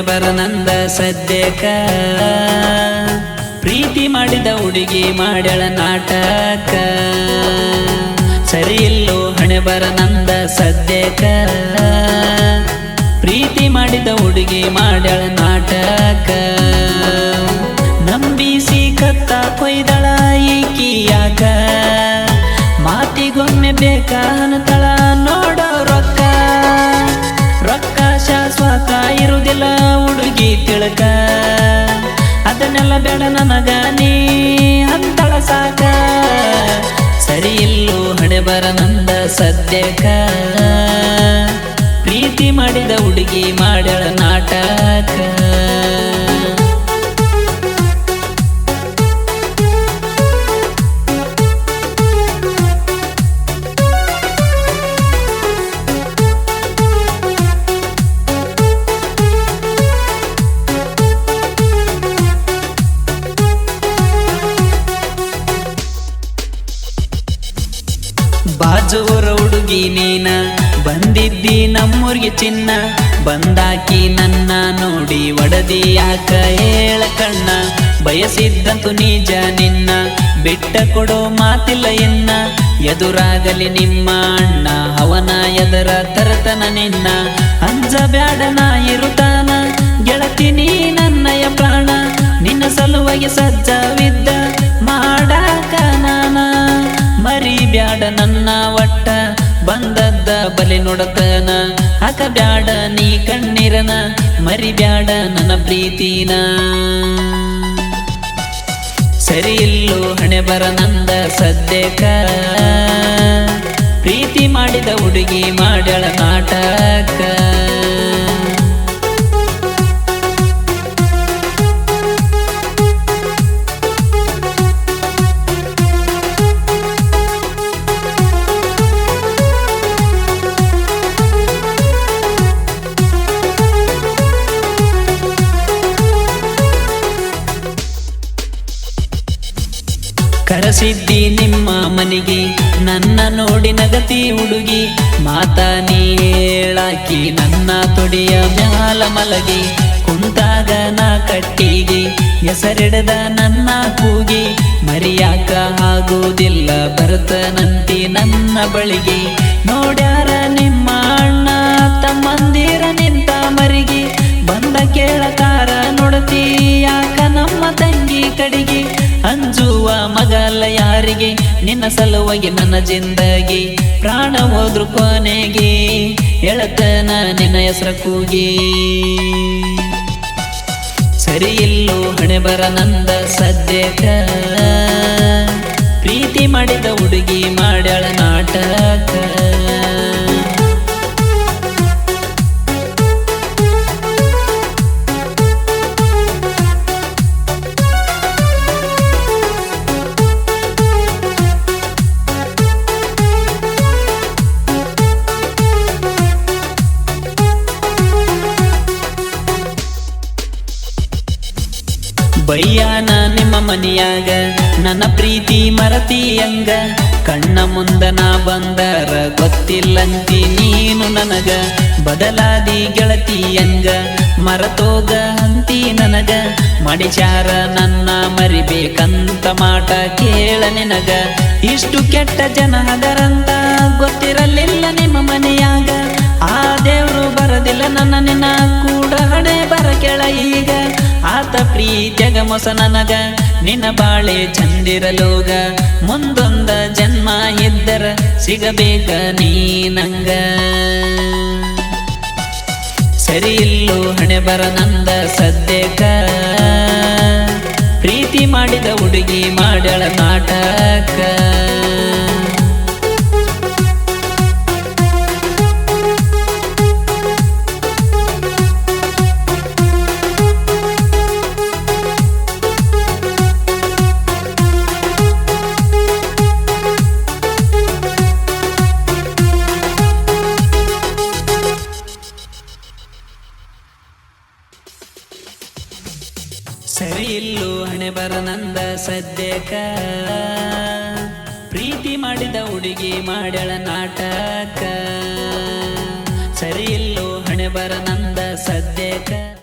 ಬರನಂದ ಸದ್ಯಕ. ಪ್ರೀತಿ ಮಾಡಿದ ಹುಡುಗಿ ಮಾಡ್ಯಾಳ ನಾಟಕ. ಸರಿ ಇಲ್ಲೂ ಹಣೆ ಬರನಂದ ಸದ್ಯಕ. ಪ್ರೀತಿ ಮಾಡಿದ ಹುಡುಗಿ ಮಾಡ್ಯಾಳ ನಾಟಕ. ನಂಬಿಸಿ ಕತ್ತ ಕೊಯ್ದಳ ಈಕಿಯಾಗ ಮಾತಿಗೊಮ್ಮೆ ಬೇಕ ಇರುವುದಿಲ್ಲ ಹುಡುಗಿ ತಿಳಕ. ಅದನ್ನೆಲ್ಲ ಬೇಡ ನನಗ ನೀ ಅಂತಳ ಸಾಕ. ಸರಿ ಇಲ್ಲೂ ಹಣೆ ಬರನಂದ ಸದ್ಯಕ ಪ್ರೀತಿ ಮಾಡಿದ ಹುಡುಗಿ ಮಾಡ್ಯಾಳ ನಾಟಕ. ಬಾಜೂರ ಹುಡುಗಿ ನೀನ. ಬಂದಿದ್ದಿ ನಮ್ಮೂರಿಗೆ ಚಿನ್ನ. ಬಂದಾಕಿ ನನ್ನ ನೋಡಿ ಒಡದಿ ಯಾಕ ಹೇಳ ಕಣ್ಣ. ಬಯಸಿದ್ದಂತು ನಿಜ ನಿನ್ನ. ಬಿಟ್ಟ ಕೊಡೋ ಮಾತಿಲ್ಲ ಎನ್ನ. ಎದುರಾಗಲಿ ನಿಮ್ಮ ಅಣ್ಣ. ಅವನ ಎದರ ತರತನ ನಿನ್ನ. ಅಂಜ ಬ್ಯಾಡನ ಇರುತ್ತಾನ. ಗೆಳತಿ ನೀ ನನ್ನಯ ಪ್ರಾಣ. ನಿನ್ನ ಸಲುವಾಗಿ ಸಜ್ಜವಿದ್ದ ಬಂದದ್ದ ಬಲಿ ನೋಡತನ. ಹಾಕ ಬ್ಯಾಡ ನೀ ಕಣ್ಣೀರನ ಮರಿ ಬ್ಯಾಡ ನನ್ನ ಪ್ರೀತಿನ. ಸರಿ ಇಲ್ಲೋ ಹಣೆ ಬರನಂದ ಸದ್ಯಕ ಪ್ರೀತಿ ಮಾಡಿದ ಹುಡುಗಿ ಮಾಡ್ಯಾಳ ನಾಟಕ. ಕರೆಸಿದ್ದಿ ನಿಮ್ಮ ಮನೆಗೆ, ನನ್ನ ನೋಡಿ ನಗತಿ ಹುಡುಗಿ. ಮಾತಾ ನೀ ಹೇಳಾಕಿ ನನ್ನ ತೊಡೆಯ ಮ್ಯಾಲ ಮಲಗಿ. ಕುಂತಾಗ ನಾ ಕಟ್ಟಿಗೆ, ಹೆಸರಿಡದ ನನ್ನ ಕೂಗಿ. ಮರಿಯಾಕ ಆಗುವುದಿಲ್ಲ ಬರ್ತನಂತಿ ನನ್ನ ಬಳಿಗೆ. ನೋಡ್ಯಾರ ನಿಮ್ಮ ಅಣ್ಣ, ತಮ್ಮಂದಿರ ಯಾರಿಗೆ ನಿನ್ನ ಸಲುವಾಗಿ ನನ್ನ ಜಿಂದಗಿ, ಪ್ರಾಣ ಹೋದ್ರು ಕೊನೆಗೆ ಎಳತನ ನಿನ್ನ ಹೆಸರ ಕೂಗಿ. ಸರಿ ಇಲ್ಲೋ ಹಣೆ ಬರ ನಂದ ಸದ್ಯಕ ಪ್ರೀತಿ ಮಾಡಿದ ಹುಡುಗಿ ಮಾಡ್ಯಾಳ ನಾಟಕ. ಬಯ್ಯಾನ ನಿಮ್ಮ ಮನಿಯಾಗ, ನನ್ನ ಪ್ರೀತಿ ಮರತಿ ಹಂಗ ಕಣ್ಣ ಮುಂದ ನಾ ಬಂದರ ಗೊತ್ತಿಲ್ಲಂತಿ ನೀನು ನನಗ. ಬದಲಾದಿ ಗೆಳತಿ ಹಂಗ ಮರತೋಗ ಅಂತಿ ನನಗ. ಮಡಿಚಾರ ನನ್ನ ಮರಿಬೇಕಂತ ಮಾಟ ಕೇಳ ನಿನಗ. ಇಷ್ಟು ಕೆಟ್ಟ ಜನ ಅದರಂತ ಗೊತ್ತಿರಲಿಲ್ಲ ನಿಮ್ಮ ಮನೆಯಾಗ. ಆ ದೇವರು ಬರದಿಲ್ಲ ನನ್ನ ನಿನ್ನ ಮೊಸ ನನಗ ನಿನ್ನ ಬಾಳೆ ಚಂದಿರಲೋಗ ಮುಂದೊಂದ ಜನ್ಮ ಇದ್ದರ ಸಿಗಬೇಕ ನೀ ನಂಗ ಸರಿ ಇಲ್ಲೋ ಹಣೆ ಬರ ನಂದ ಸದ್ಯಕ ಪ್ರೀತಿ ಮಾಡಿದ ಹುಡುಗಿ ಮಾಡಳ ನಾಟಕ. ಇಲ್ಲೋ ಹಣೆ ಬರ ನಂದ ಸದ್ಯಕ. ಪ್ರೀತಿ ಮಾಡಿದ ಹುಡುಗಿ ಮಾಡ್ಯಾಳ ನಾಟಕ. ಸರಿ ಇಲ್ಲೋ ಹಣೆ ಬರನಂದ ಬರ ನಂದ ಸದ್ಯಕ.